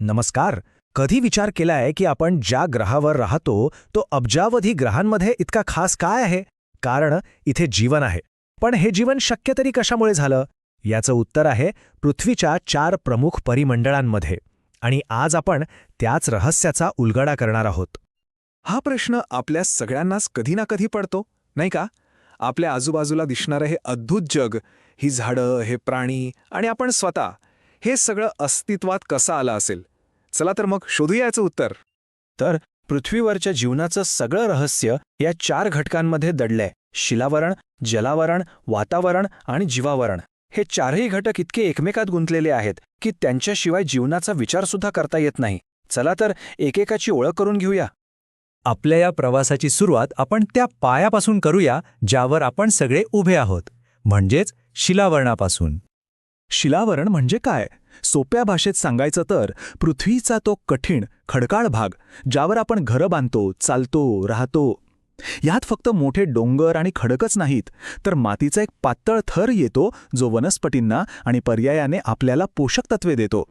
नमस्कार. कधी विचार केलाय की आपण ज्या ग्रहावर राहतो तो अब्जावधी ग्रहांमध्ये इतका खास काय आहे? कारण इथे जीवन आहे. पण हे जीवन शक्य तरी कशामुळे झालं? याचं उत्तर आहे पृथ्वीच्या चार प्रमुख परिमंडळांमध्ये. आणि आज आपण त्याच रहस्याचा उलगडा करणार आहोत. हा प्रश्न आपल्या सगळ्यांनाच कधी ना कधी पडतो नाही का? आपल्या आजूबाजूला दिसणारं हे अद्भुत जग ही झाडं हे प्राणी आणि आपण स्वतः हे सगळं अस्तित्वात कसं आलं असेल? चला तर मग शोधूया याचं उत्तर. तर पृथ्वीवरच्या जीवनाचं सगळं रहस्य या चार घटकांमध्ये दडलंय. शिलावरण जलावरण वातावरण आणि जीवावरण. हे चारही घटक इतके एकमेकात गुंतलेले आहेत की त्यांच्याशिवाय जीवनाचा विचारसुद्धा करता येत नाही. चला तर एकेकाची ओळख करून घेऊया. आपल्या या प्रवासाची सुरुवात आपण त्या पायापासून करूया ज्यावर आपण सगळे उभे आहोत. म्हणजेच शिलावरणापासून. शिलावरण म्हणजे काय? सोप्या भाषेत सांगायचं तर पृथ्वीचा तो कठीण खडकाळ भाग ज्यावर आपण घरं बांधतो चालतो राहतो. यात फक्त मोठे डोंगर आणि खडकच नाहीत तर मातीचा एक पातळ थर येतो जो वनस्पतींना आणि पर्यायाने आपल्याला पोषक तत्वे देतो.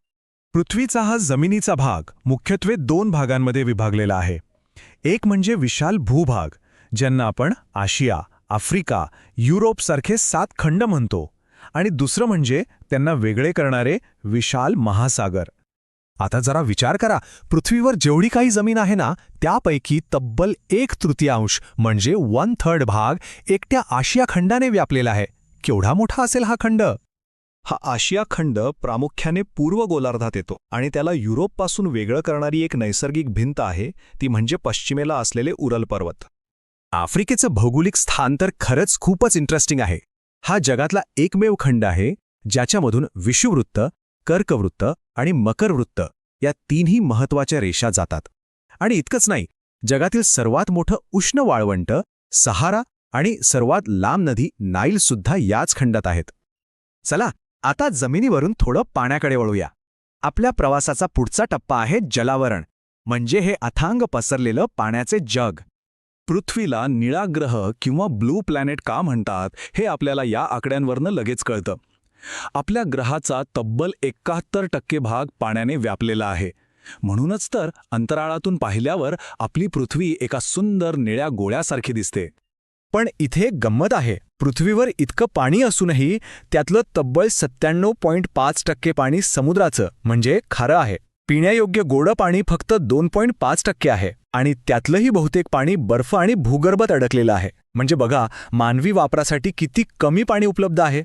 पृथ्वीचा हा जमिनीचा भाग मुख्यत्वे दोन भागांमध्ये विभागलेला आहे. एक म्हणजे विशाल भूभाग ज्यांना आपण आशिया आफ्रिका युरोपसारखे सात खंड म्हणतो. आणि दुसरं म्हणजे त्यांना वेगळे करणारे विशाल महासागर. आता जरा विचार करा पृथ्वीवर जेवढी काही जमीन आहे ना त्यापैकी तब्बल एक तृतीयांश म्हणजे वन थर्ड भाग एकट्या आशिया खंडाने व्यापलेला आहे. केवढा मोठा असेल हा खंड? हा आशिया खंड प्रामुख्याने पूर्व गोलार्धात येतो आणि त्याला युरोपपासून वेगळं करणारी एक नैसर्गिक भिंत आहे ती म्हणजे पश्चिमेला असलेले उरल पर्वत. आफ्रिकेचं भौगोलिक स्थान तर खरंच खूपच इंटरेस्टिंग आहे. हा जगातला एकमेव खंड आहे ज्याच्यामधून विषुवृत्त कर्कवृत्त आणि मकरवृत्त या तीनही महत्त्वाच्या रेषा जातात. आणि इतकंच नाही जगातील सर्वात मोठं उष्ण वाळवंट सहारा आणि सर्वात लांब नदी नाईल सुद्धा याच खंडात आहेत. चला आता जमिनीवरून थोडं पाण्याकडे वळूया. आपल्या प्रवासाचा पुढचा टप्पा आहे जलावरण म्हणजे हे अथांग पसरलेलं पाण्याचे जग. पृथ्वीला निळा ग्रह किंवा ब्लू प्लॅनेट का म्हणतात हे आपल्याला या आकड्यांवरनं लगेच कळतं. आपल्या ग्रहाचा तब्बल एकाहत्तर टक्के भाग पाण्याने व्यापलेला आहे. म्हणूनच तर अंतराळातून पाहिल्यावर आपली पृथ्वी एका सुंदर निळ्या गोळ्यासारखी दिसते. पण इथे एक गंमत आहे. पृथ्वीवर इतकं पाणी असूनही त्यातलं तब्बल सत्त्याण्णव पॉईंट पाच टक्के पाणी समुद्राचं म्हणजे खारं आहे. पिण्यायोग्य गोडं पाणी फक्त दोन पॉईंट पाच टक्के आहे आणि त्यातलंही बहुतेक पाणी बर्फ आणि भूगर्भात अडकलेलं आहे. म्हणजे बघा मानवी वापरासाठी किती कमी पाणी उपलब्ध आहे?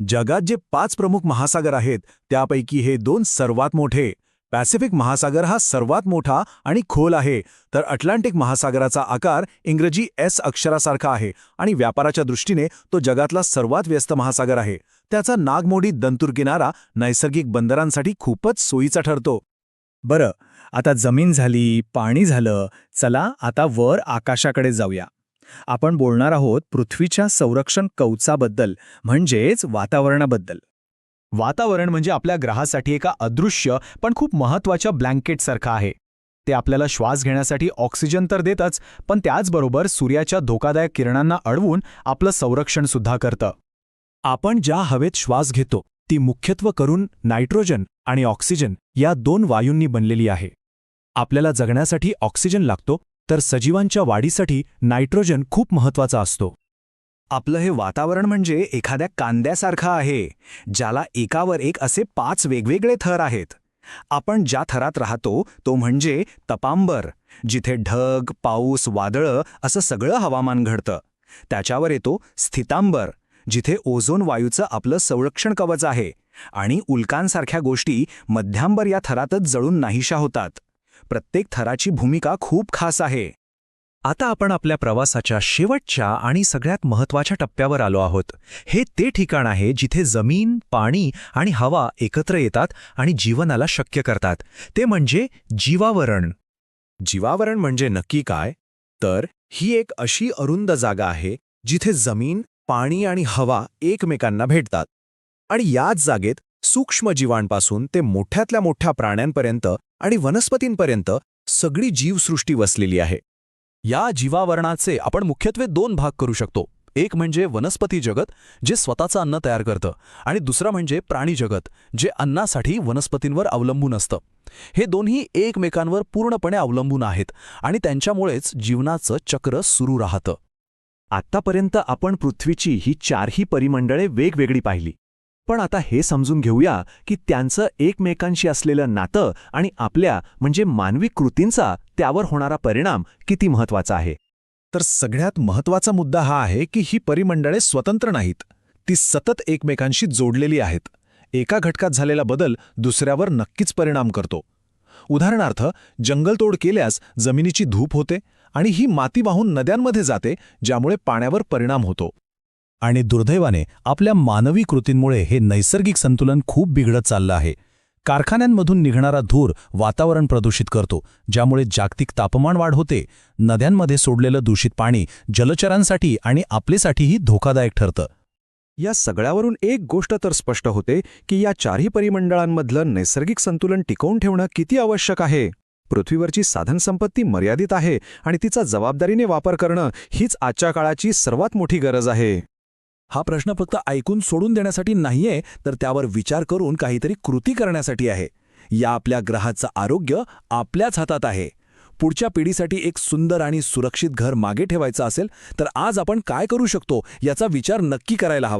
जगात जे पाच प्रमुख महासागर आहेत त्यापैकी हे दोन सर्वात मोठे. पॅसिफिक महासागर हा सर्वात मोठा आणि खोल आहे. तर अटलांटिक महासागराचा आकार इंग्रजी एस अक्षरासारखा आहे आणि व्यापाराच्या दृष्टीने तो जगातला सर्वात व्यस्त महासागर आहे. त्याचा नागमोडी दंतूर किनारा नैसर्गिक बंदरांसाठी खूपच सोयीचा ठरतो. बरं आता जमीन झाली पाणी झालं चला आता वर आकाशाकडे जाऊया. आपण बोलणार आहोत पृथ्वीच्या संरक्षण कवचाबद्दल म्हणजेच वातावरणाबद्दल. वातावरण म्हणजे आपल्या ग्रहासाठी एका अदृश्य पण खूप महत्त्वाच्या ब्लँकेटसारखं आहे. ते आपल्याला श्वास घेण्यासाठी ऑक्सिजन तर देतच पण त्याचबरोबर सूर्याच्या धोकादायक किरणांना अडवून आपलं संरक्षण सुद्धा करतं. आपण ज्या हवेत श्वास घेतो ती मुख्यत्व करून नायट्रोजन आणि ऑक्सिजन या दोन वायूंनी बनलेली आहे. आपल्याला जगण्यासाठी ऑक्सिजन लागतो तर सजीवांच्या वाढीसाठी नायट्रोजन खूप महत्त्वाचा असतो. आपलं हे वातावरण म्हणजे एखाद्या कांद्यासारखं आहे ज्याला एकावर एक असे पाच वेगवेगळे थर आहेत. आपण ज्या थरात राहतो तो म्हणजे तपांबर जिथे ढग पाऊस वादळं असं सगळं हवामान घडतं. त्याच्यावर येतो स्थितांबर जिथे ओझोन वायूचं आपलं संरक्षण कवच आहे आणि उल्कांसारख्या गोष्टी मध्यांबर या थरातच जळून नाहीशा होतात. प्रत्येक थराची भूमिका खूप खास आहे. आता आपण आपल्या प्रवासाच्या शेवटच्या आणि सगळ्यात महत्त्वाच्या टप्प्यावर आलो आहोत. हे ते ठिकाण आहे जिथे जमीन पाणी आणि हवा एकत्र येतात आणि जीवनाला शक्य करतात. ते म्हणजे जीवावरण. जीवावरण म्हणजे नक्की काय? तर ही एक अशी अरुंद जागा आहे जिथे जमीन पाणी आणि हवा एकमेकांना भेटतात. आणि याच जागेत सूक्ष्म जीवांपासून ते मोठ्यातल्या मोठ्या प्राण्यांपर्यंत आणि वनस्पतींपर्यंत सगळी जीवसृष्टी वसलेली आहे. या जीवावरणाचे आपण मुख्यत्वे दोन भाग करू शकतो. एक म्हणजे वनस्पती जगत जे स्वतःचं अन्न तयार करतं आणि दुसरं म्हणजे प्राणी जगत जे अन्नासाठी वनस्पतींवर अवलंबून असतं. हे दोन्ही एकमेकांवर पूर्णपणे अवलंबून आहेत आणि त्यांच्यामुळेच जीवनाचं चक्र सुरू राहतं. आत्तापर्यंत आपण पृथ्वीची ही चारही परिमंडळे वेगवेगळी पाहिली. पण आता हे समजून घेऊया की त्यांचं एकमेकांशी असलेलं नातं आणि आपल्या म्हणजे मानवी कृतींचा त्यावर होणारा परिणाम किती महत्त्वाचा आहे. तर सगळ्यात महत्त्वाचा मुद्दा हा आहे की ही परिमंडळे स्वतंत्र नाहीत. ती सतत एकमेकांशी जोडलेली आहेत. एका घटकात झालेला बदल दुसऱ्यावर नक्कीच परिणाम करतो. उदाहरणार्थ जंगलतोड केल्यास जमिनीची धूप होते आणि ही माती वाहून नद्यांमध्ये जाते ज्यामुळे पाण्यावर परिणाम होतो. आणि दुर्दैवाने आपल्या मानवी कृतींमुळे हे नैसर्गिक संतुलन खूप बिघडत चाललं आहे. कारखान्यांमधून निघणारा धूर वातावरण प्रदूषित करतो ज्यामुळे जागतिक तापमान वाढ होते. नद्यांमध्ये सोडलेलं दूषित पाणी जलचरांसाठी आणि आपलेसाठीही धोकादायक ठरतं. या सगळ्यावरून एक गोष्ट तर स्पष्ट होते की या चारही परिमंडळांमधलं नैसर्गिक संतुलन टिकवून ठेवणं किती आवश्यक आहे? पृथ्वीवरची साधनसंपत्ती मर्यादित आहे आणि तिचा जबाबदारीने वापर करणं हीच आजच्या काळाची सर्वात मोठी गरज आहे. हा प्रश्न फक्त ऐकून सोडून देण्यासाठी नाहीये तर त्यावर विचार करून काहीतरी कृती करण्यासाठी आहे. या आपल्या ग्रहाचं आरोग्य आपल्याच हातात आहे. पुढच्या पिढीसाठी एक सुंदर आणि सुरक्षित घर मागे ठेवायचं असेल तर आज आपण काय करू शकतो याचा विचार नक्की करायला हवा.